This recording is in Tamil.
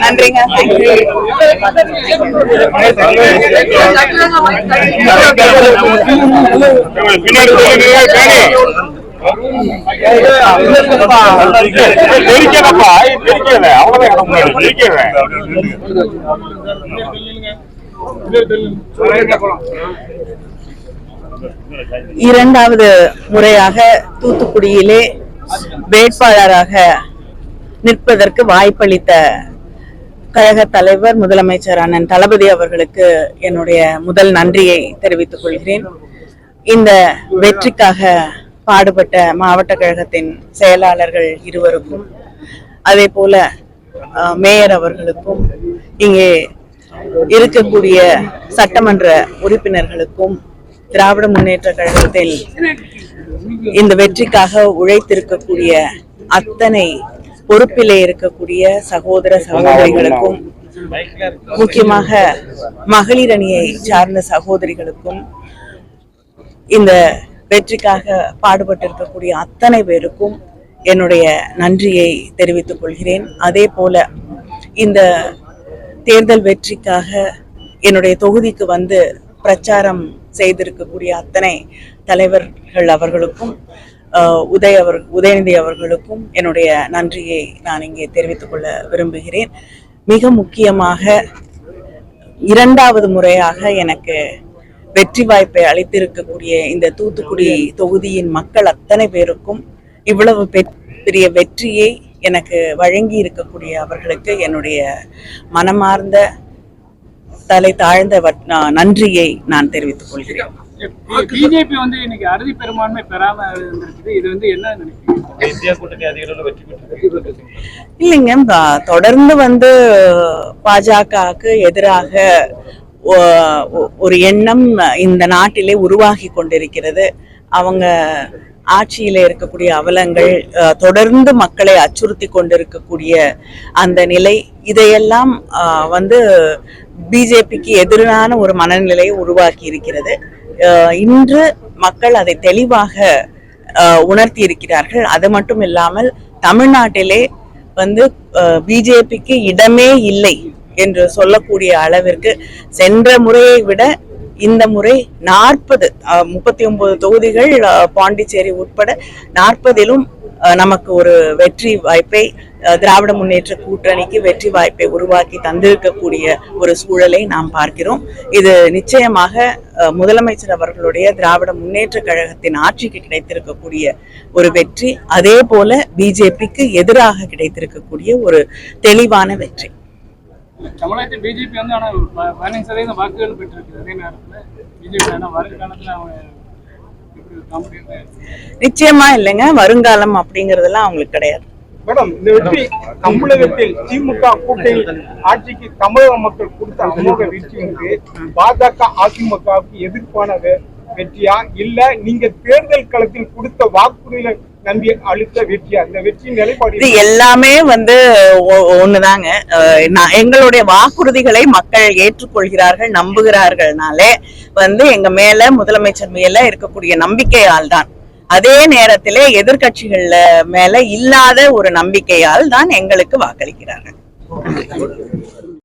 நன்றிங்க. அவ்வளவுதான் இரண்டாவது முறையாக தூத்துக்குடியிலே வேட்பாளராக நிற்பதற்கு வாய்ப்பளித்த கழக தலைவர் முதலமைச்சர் அண்ணன் தளபதி அவர்களுக்கு என்னுடைய முதல் நன்றியை தெரிவித்துக் கொள்கிறேன். இந்த வெற்றிக்காக பாடுபட்ட மாவட்ட கழகத்தின் செயலாளர்கள் இருவருக்கும் அதே போல மேயர் அவர்களுக்கும் இங்கே இருக்கக்கூடிய சட்டமன்ற உறுப்பினர்களுக்கும் திராவிட முன்னேற்ற கழகத்தில் இந்த வெற்றிக்காக உழைத்திருக்கக்கூடிய அத்தனை பொறுப்பிலே இருக்கக்கூடிய சகோதர சகோதரிகளுக்கும் முக்கியமாக மகளிர் அணியை சார்ந்த சகோதரிகளுக்கும் இந்த வெற்றிக்காக பாடுபட்டிருக்கக்கூடிய அத்தனை பேருக்கும் என்னுடைய நன்றியை தெரிவித்துக் கொள்கிறேன். அதே போல இந்த தேர்தல் வெற்றிக்காக என்னுடைய தொகுதிக்கு வந்து பிரச்சாரம் செய்திருக்கக்கூடிய அத்தனை தலைவர்கள் அவர்களுக்கும் உதய அவர் உதயநிதி அவர்களுக்கும் என்னுடைய நன்றியை நான் இங்கே தெரிவித்துக் கொள்ள விரும்புகிறேன். மிக முக்கியமாக இரண்டாவது முறையாக எனக்கு வெற்றி வாய்ப்பை அளித்திருக்கக்கூடிய இந்த தூத்துக்குடி தொகுதியின் மக்கள் அத்தனை பேருக்கும் இவ்வளவு பெரிய வெற்றியை எனக்கு வழங்கி இருக்கக்கூடிய அவர்களுக்கு என்னுடைய மனமார்ந்த தலை தாழ்ந்த வட்- நன்றியை நான் தெரிவித்துக் கொள்கிறேன். பிஜேபி வந்து இன்னைக்கு அறுதி பெரும்பான்மை பெறாம இருந்திருக்குது. இது வந்து என்ன நினைக்கிறீங்க? இந்தியா கூட்டணி அதிக அளவில் வெற்றி பெற்றது. இல்லைங்க தொடர்ந்து வந்து பாஜகவுக்கு எதிராக ஒரு எண்ணம் இந்த நாட்டிலே உருவாகி கொண்டிருக்கிறது. அவங்க ஆட்சியில இருக்கக்கூடிய அவலங்கள் அஹ், தொடர்ந்து மக்களை அச்சுறுத்தி கொண்டிருக்கக்கூடிய அந்த நிலை இதையெல்லாம் வந்து பிஜேபிக்கு எதிரான ஒரு மனநிலையை உருவாக்கி இருக்கிறது. இன்று மக்கள் அதை தெளிவாக உணர்த்தி இருக்கிறார்கள் அது மட்டும் இல்லாமல் தமிழ்நாட்டிலே வந்து பிஜேபிக்கு இடமே இல்லை என்று சொல்லக்கூடிய அளவிற்கு சென்ற முறையை விட இந்த முறை நாற்பது முப்பத்தி ஒன்பது தொகுதிகள் அஹ், பாண்டிச்சேரி உட்பட நாற்பதிலும் நமக்கு ஒரு வெற்றி வாய்ப்பை திராவிட முன்னேற்ற கூட்டணிக்கு வெற்றி வாய்ப்பை உருவாக்கி தந்திருக்கக்கூடிய ஒரு சூழலை நாம் பார்க்கிறோம். இது நிச்சயமாக முதலமைச்சர் அவர்களுடைய திராவிட முன்னேற்ற கழகத்தின் ஆட்சிக்கு கிடைத்திருக்கக்கூடிய ஒரு வெற்றி. அதே போல பிஜேபிக்கு எதிராக கிடைத்திருக்கக்கூடிய ஒரு தெளிவான வெற்றி. தமிழகத்தில் பிஜேபி வந்து ஆனால் பதினைந்து சதவீதம் வாக்குகள் பெற்றிருக்கு அதே நேரத்தில் பிஜேபி ஆனா வருங்காலத்துல அவங்க நிச்சயமா இல்லைங்க. வருங்காலம் அப்படிங்கறதெல்லாம் அவங்களுக்கு கிடையாது. மேடம் இந்த வெற்றி தமிழகத்தில் திமுக கூட்டணி ஆட்சிக்கு தமிழக மக்கள் கொடுத்த அமோக வெற்றி வந்து பாஜக அதிமுகவுக்கு எதிர்ப்பான வெற்றியா? இல்ல நீங்க தேர்தல் களத்தில் கொடுத்த வாக்குறுதிகளை நம்பி அளித்த வெற்றியா? இந்த வெற்றியின் நிலைப்பாடு இது எல்லாமே வந்து ஒண்ணுதாங்க. நான் எங்களுடைய வாக்குறுதிகளை மக்கள் ஏற்றுக்கொள்கிறார்கள் நம்புகிறார்கள்னாலே வந்து எங்க மேல முதலமைச்சர் மேல இருக்கக்கூடிய நம்பிக்கையால் தான் அதே நேரத்திலே எதிர்க்கட்சிகள் மேல இல்லாத ஒரு நம்பிக்கையால் தான் எங்களுக்கு வாக்களிக்கிறார்கள்.